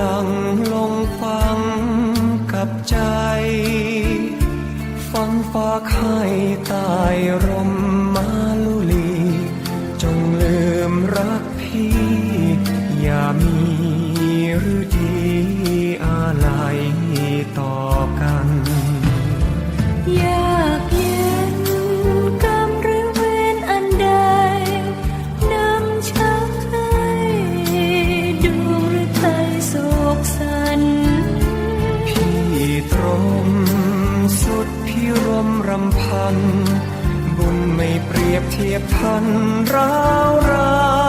ลังลงฟังกับใจ ฟังฝากให้ตายร่ม รำพัน บุญไม่เปรียบเทียบพันร้าวรา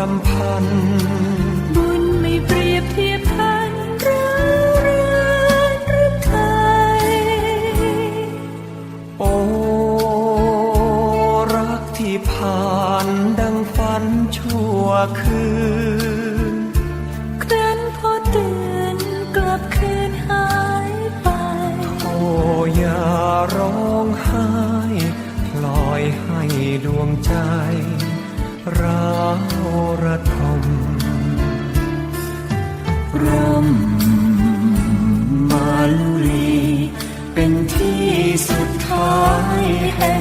รำพัน บุญไม่เปรียบเทียบพันร้าวรานหรือไทยโอ้รักที่ผ่านดังฝันชั่วคืน ครั้นพอตื่นกลับคืนหายไป โอ้อย่าร้องไห้ ปล่อยให้ดวงใจร้า ระทมร่มมาลุลีเป็นที่สุดท้ายแห่ง